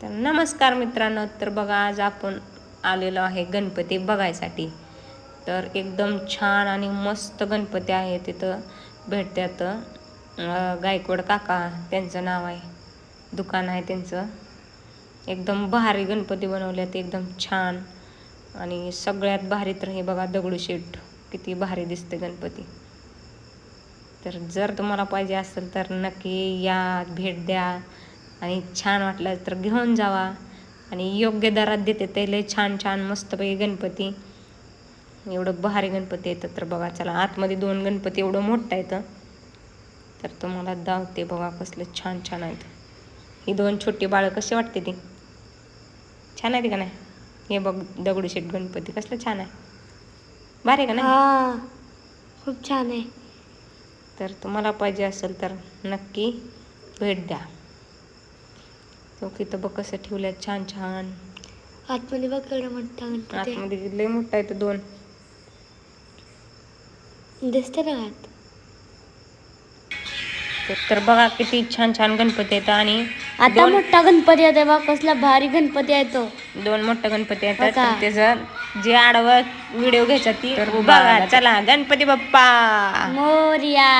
तर नमस्कार मित्रांनो तर बघा आज आपण आलेलो आहे गणपती बघायसाठी. तर एकदम छान आणि मस्त गणपती आहे तिथं भेटतात गायकवाड काका त्यांचं नाव आहे दुकान आहे त्यांचं. एकदम भारी गणपती बनवल्यात एकदम छान. आणि सगळ्यात भारी तर हे बघा दगडूशेठ किती भारी दिसते गणपती. तर जर तुम्हाला पाहिजे असेल तर नक्की या भेट द्या. आणि छान वाटलं तर घेऊन जावा. आणि योग्य दरात देते ते लय छान छान मस्तपैकी गणपती. एवढं भारी गणपती येतं तर बघा चला आतमध्ये दोन गणपती एवढं मोठं येतं. तर तुम्हाला दावते बघा कसले छान छान आहेत. ही दोन छोटी बाळं कशी वाटते ती? छान आहे का नाही? हे बघ दगडूशेठ गणपती कसलं छान आहे. भारी का नाही? खूप छान आहे. तर तुम्हाला पाहिजे असेल तर नक्की भेट द्या. तो तिथं बघ कसं ठेवलं छान छान. आतमध्ये बघ केवढं मोठा गणपती आहे. आतमध्ये लय मोठा आहे तो दोन. दिसते ना आत. तर- बघा किती छान छान गणपती आहेत आणि आता दोन मोठा गणपती आहे बघ कसला भारी गणपती आहे तो. दोन मोठे गणपती हो? तर त्याचं जे आडवं व्हिडिओ घ्यायचा ती बघा. चला गणपती बाप्पा. मोर्या.